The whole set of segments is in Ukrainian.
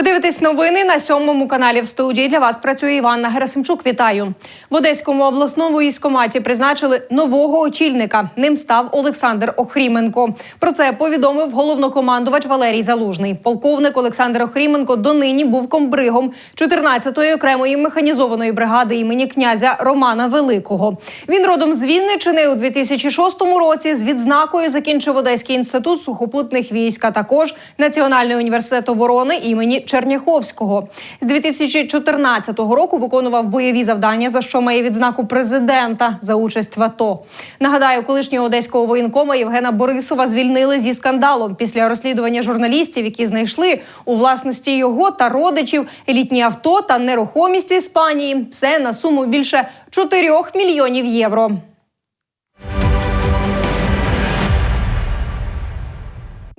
Ви дивитесь новини на сьомому каналі в студії. Для вас працює Іванна Герасимчук. Вітаю в Одеському обласному військоматі. Призначили нового очільника. Ним став Олександр Охріменко. Про це повідомив головнокомандувач Валерій Залужний. Полковник Олександр Охріменко донині був комбригом 14-ї окремої механізованої бригади імені князя Романа Великого. Він родом з Вінничини у 2006 році. З відзнакою закінчив Одеський інститут сухопутних військ, а також Національний університет оборони імені Черняховського. З 2014 року виконував бойові завдання, за що має відзнаку президента за участь в АТО. Нагадаю, колишнього одеського воєнкома Євгена Борисова звільнили зі скандалом після розслідування журналістів, які знайшли у власності його та родичів елітні авто та нерухомість в Іспанії. Все на суму більше 4 мільйонів євро.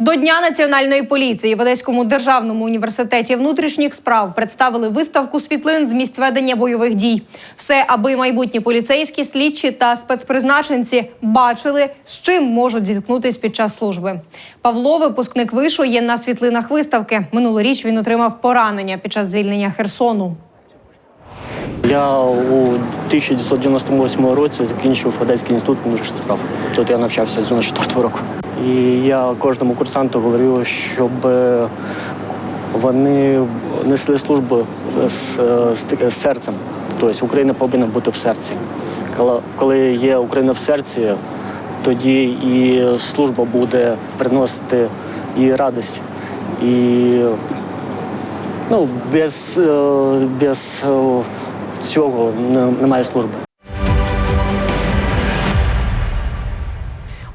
До Дня національної поліції в Одеському державному університеті внутрішніх справ представили виставку світлин з місць ведення бойових дій. Все, аби майбутні поліцейські, слідчі та спецпризначенці бачили, з чим можуть зіткнутись під час служби. Павло, випускник вишу, є на світлинах виставки. Минулоріч він отримав поранення під час звільнення Херсону. Я у 1998 році закінчив Одеський інститут внутрішніх справ. Тут я навчався з 94 року. І я кожному курсанту говорю, щоб е, вони несли службу з, з, з серцем. Тобто Україна повинна бути в серці. Коли- є Україна в серці, тоді і служба буде приносити і радість, і ну, без, е, без е, цього немає служби.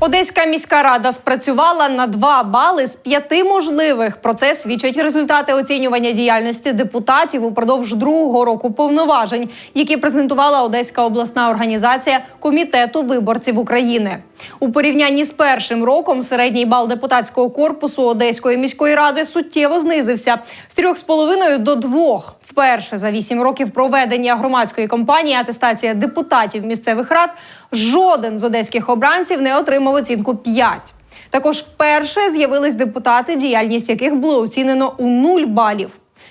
Одеська міська рада спрацювала на 2 бали з 5 можливих. Про це свідчать результати оцінювання діяльності депутатів упродовж другого року повноважень, які презентувала Одеська обласна організація Комітету виборців України. У порівнянні з першим роком середній бал депутатського корпусу Одеської міської ради суттєво знизився з 3,5 до 2. Вперше за 8 років проведення громадської кампанії атестація депутатів місцевих рад жоден з одеських обранців не отримав оцінку 5. Також вперше з'явились депутати, діяльність яких було оцінено у 0 балів.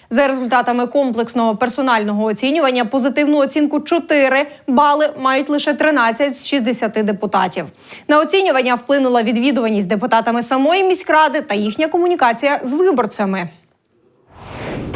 За результатами комплексного персонального оцінювання позитивну оцінку 4 бали мають лише 13 з 60 депутатів. На оцінювання вплинула відвідуваність депутатами самої міськради та їхня комунікація з виборцями.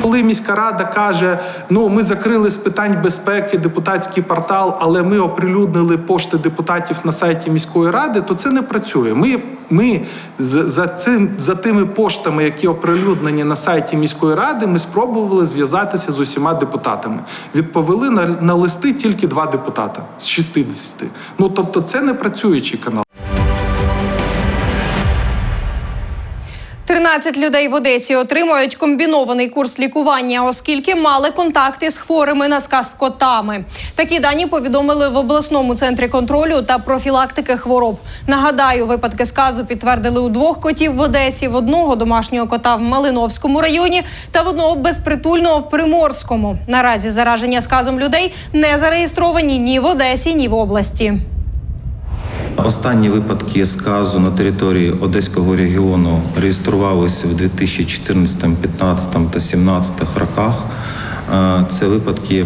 Коли міська рада каже, ну ми закрили з питань безпеки депутатський портал, але ми оприлюднили пошти депутатів на сайті міської ради, то це не працює. Ми, ми за цим за тими поштами, які оприлюднені на сайті міської ради, ми спробували зв'язатися з усіма депутатами. Відповіли на, на листи тільки два депутата з 60. Ну тобто, це не працюючий канал. 13 людей в Одесі отримують комбінований курс лікування, оскільки мали контакти з хворими на сказ котами. Такі дані повідомили в обласному центрі контролю та профілактики хвороб. Нагадаю, випадки сказу підтвердили у двох котів в Одесі, в одного домашнього кота в Малиновському районі та в одного безпритульного в Приморському. Наразі зараження сказом людей не зареєстровані ні в Одесі, ні в області. Останні випадки сказу на території Одеського регіону реєструвалися в 2014, 2015 та 2017 роках. Е, Це випадки е,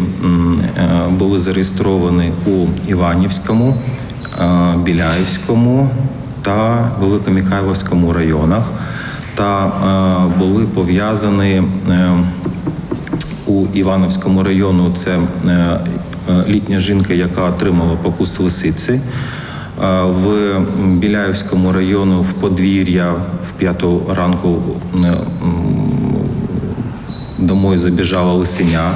були зареєстровані у Іванівському, е, Біляївському та Великомихайлівському районах та були пов'язані у Івановському району це літня жінка, яка отримала покус лисиці. В Біляївському району в подвір'я в п'яту ранку домой забіжала лисеня,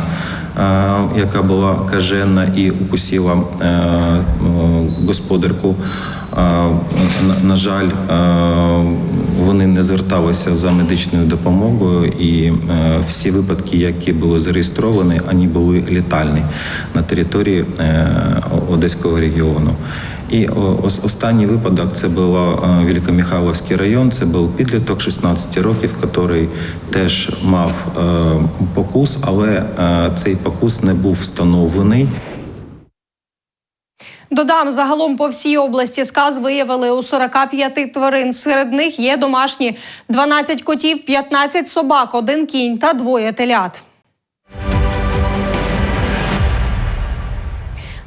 яка була каженна і укусила е, е, господарку. На, жаль, вони не зверталися за медичною допомогою, і е, всі випадки, які були зареєстровані, вони були літальні на території е, Одеського регіону. І ос- останній випадок це був е, Великомихайловський район. Це був підліток 16 років, який теж мав покус, але цей покус не був встановлений. Додам, загалом по всій області сказ виявили у 45 тварин. Серед них є домашні 12 котів, 15 собак, один кінь та двоє телят.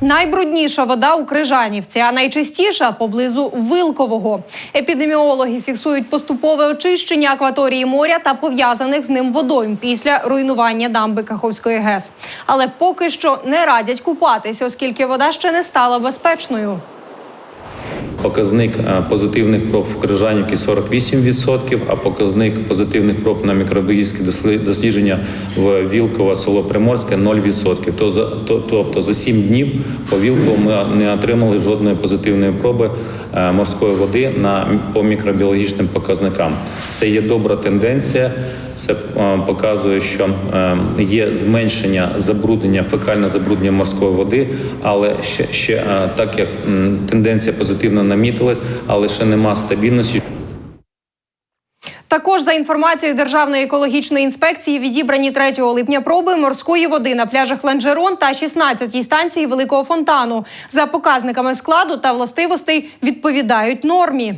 Найбрудніша вода у Крижанівці, а найчистіша поблизу Вилкового. Епідеміологи фіксують поступове очищення акваторії моря та пов'язаних з ним водойм після руйнування дамби Каховської ГЕС. Але поки що не радять купатись, оскільки вода ще не стала безпечною. Показник е, позитивних проб в Крижанівці 48%, а показник позитивних проб на мікробіологічні дослідження в Вілково село Приморське 0%. То за- то- Тобто за 7 днів по Вілково ми не отримали жодної позитивної проби морської води на по мікробіологічним показникам. Це є добра тенденція. Це е, показує, що е, є зменшення забруднення, фекальне забруднення морської води, але ще, ще е, так як тенденція позитивно намітилась, але ще нема стабільності. За інформацією Державної екологічної інспекції відібрані 3 липня проби морської води на пляжах Ланжерон та 16-й станції Великого фонтану. За показниками складу та властивостей відповідають нормі.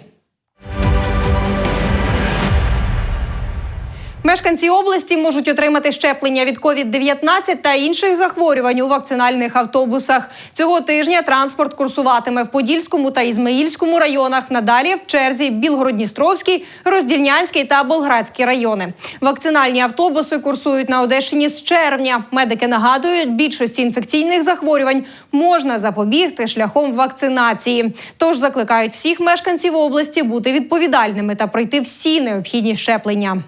Мешканці області можуть отримати щеплення від COVID-19 та інших захворювань у вакцинальних автобусах. Цього тижня транспорт курсуватиме в Подільському та Ізмаїльському районах. Надалі в черзі Білгородністровський, Роздільнянський та Болградський райони. Вакцинальні автобуси курсують на Одещині з червня. Медики нагадують, більшості інфекційних захворювань можна запобігти шляхом вакцинації. Тож закликають всіх мешканців області бути відповідальними та пройти всі необхідні щеплення.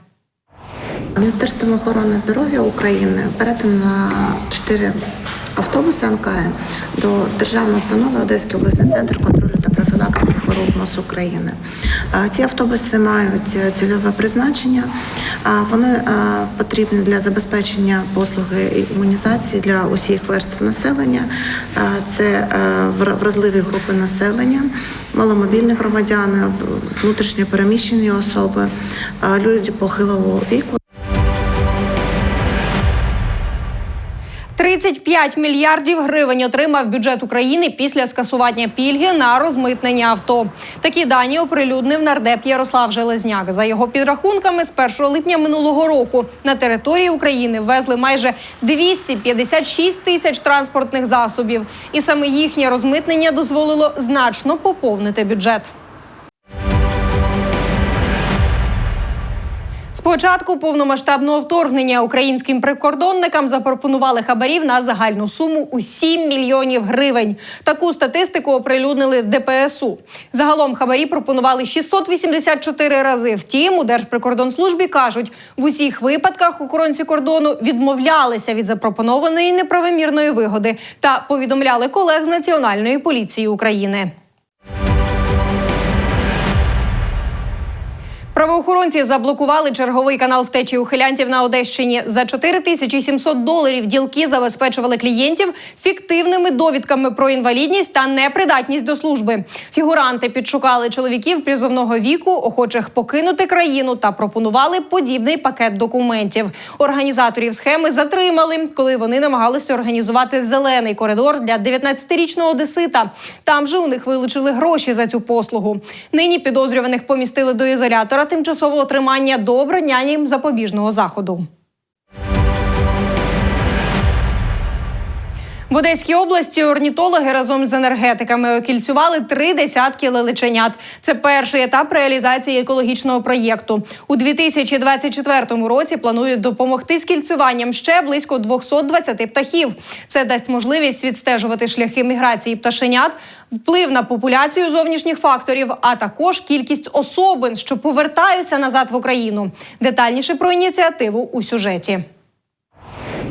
Міністерством охорони здоров'я України передано чотири автобуси НКМ до державної установи Одеський обласний центр контролю та профілактики хвороб МОЗ України. Ці автобуси мають е, цільове призначення. Вони е, потрібні для забезпечення послуги імунізації для усіх верств населення. Це е, вразливі групи населення, маломобільні громадяни, внутрішньо переміщені особи, люди похилого віку. 35 мільярдів гривень отримав бюджет України після скасування пільги на розмитнення авто. Такі дані оприлюднив нардеп Ярослав Железняк. За його підрахунками, з 1 липня минулого року на території України ввезли майже 256 тисяч транспортних засобів, і саме їхнє розмитнення дозволило значно поповнити бюджет. Спочатку повномасштабного вторгнення українським прикордонникам запропонували хабарів на загальну суму у 7 мільйонів гривень. Таку статистику оприлюднили в ДПСУ. Загалом хабарі пропонували 684 рази. Втім, у Держприкордонслужбі кажуть, в усіх випадках охоронці кордону відмовлялися від запропонованої неправомірної вигоди та повідомляли колег з Національної поліції України. Правоохоронці заблокували черговий канал втечі ухилянтів на Одещині. За 4700 доларів ділки забезпечували клієнтів фіктивними довідками про інвалідність та непридатність до служби. Фігуранти підшукали чоловіків призовного віку, охочих покинути країну та пропонували подібний пакет документів. Організаторів схеми затримали, коли вони намагалися організувати зелений коридор для 19-річного одесита. Там же у них вилучили гроші за цю послугу. Нині підозрюваних помістили до ізолятора тимчасового тримання до обрання запобіжного заходу. В Одеській області орнітологи разом з енергетиками окільцювали три десятки лелеченят. Це перший етап реалізації екологічного проєкту. У 2024 році планують допомогти з кільцюванням ще близько 220 птахів. Це дасть можливість відстежувати шляхи міграції пташенят, вплив на популяцію зовнішніх факторів, а також кількість особин, що повертаються назад в Україну. Детальніше про ініціативу у сюжеті.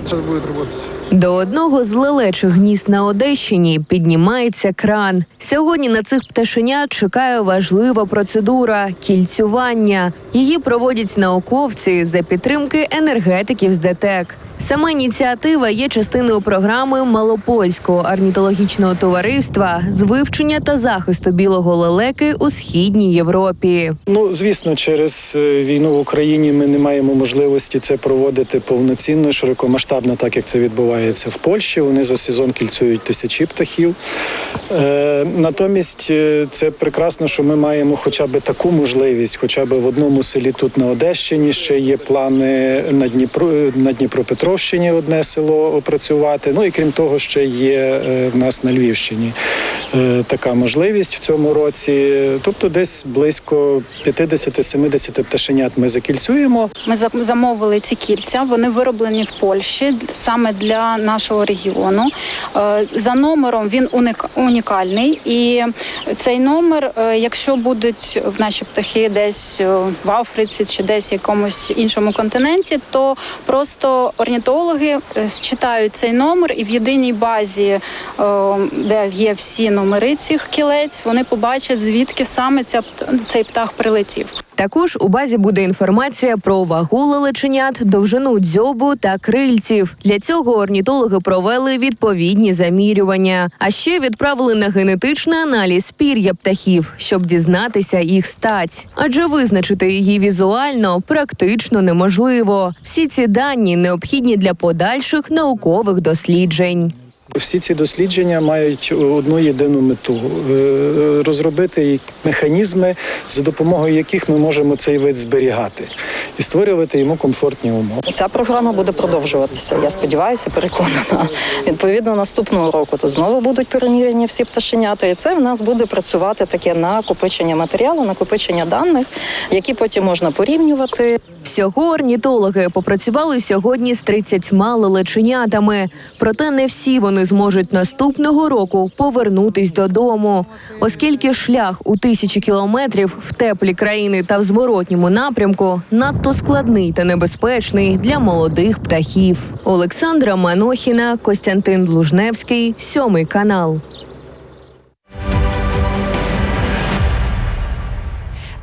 Сейчас будет работать. До одного з лелечих гнізд на Одещині піднімається кран. Сьогодні на цих пташенят чекає важлива процедура кільцювання. Її проводять науковці за підтримки енергетиків з ДТЕК. Сама ініціатива є частиною програми Малопольського орнітологічного товариства з вивчення та захисту білого лелеки у східній Європі. Ну, звісно, через е, війну в Україні ми не маємо можливості це проводити повноцінно, широкомасштабно, так як це відбувається в Польщі. Вони за сезон кільцюють тисячі птахів. Е, натомість е, це прекрасно, що ми маємо хоча б таку можливість, хоча б в одному селі тут на Одещині ще є плани на Дніпро на Дніпропетровщині одне село опрацювати. Ну і крім того, ще є е, в нас на Львівщині е, така можливість в цьому році. Тобто, десь близько 50-70 пташенят ми закільцюємо. Ми замовили ці кільця. Вони вироблені в Польщі саме для нашого регіону. Е, За номером він унікальний, і цей номер, якщо будуть в наші птахи десь в Африці чи десь в якомусь іншому континенті, то просто орнітологи е, считають цей номер, і в єдиній базі, е, де є всі номери цих кілець, вони побачать звідки саме ця цей птах прилетів. Також у базі буде інформація про вагу лелеченят, довжину дзьобу та крильців. Для цього орнітологи провели відповідні замірювання. А ще відправили на генетичний аналіз пір'я птахів, щоб дізнатися їх стать. Адже визначити її візуально практично неможливо. Всі ці дані необхідні для подальших наукових досліджень. Всі ці дослідження мають одну єдину мету е, розробити механізми, за допомогою яких ми можемо цей вид зберігати і створювати йому комфортні умови. Ця програма буде продовжуватися. Я сподіваюся, переконана. Відповідно, наступного року тут знову будуть переміряні всі пташенята, і це в нас буде працювати таке накопичення матеріалу, накопичення даних, які потім можна порівнювати. Всього орнітологи попрацювали сьогодні з 30 лелеченятами. Проте не всі вони зможуть наступного року повернутись додому, оскільки шлях у тисячі кілометрів в теплі країни та в зворотньому напрямку надто складний та небезпечний для молодих птахів. Олександра Манохіна, Костянтин Блужневський, сьомий канал.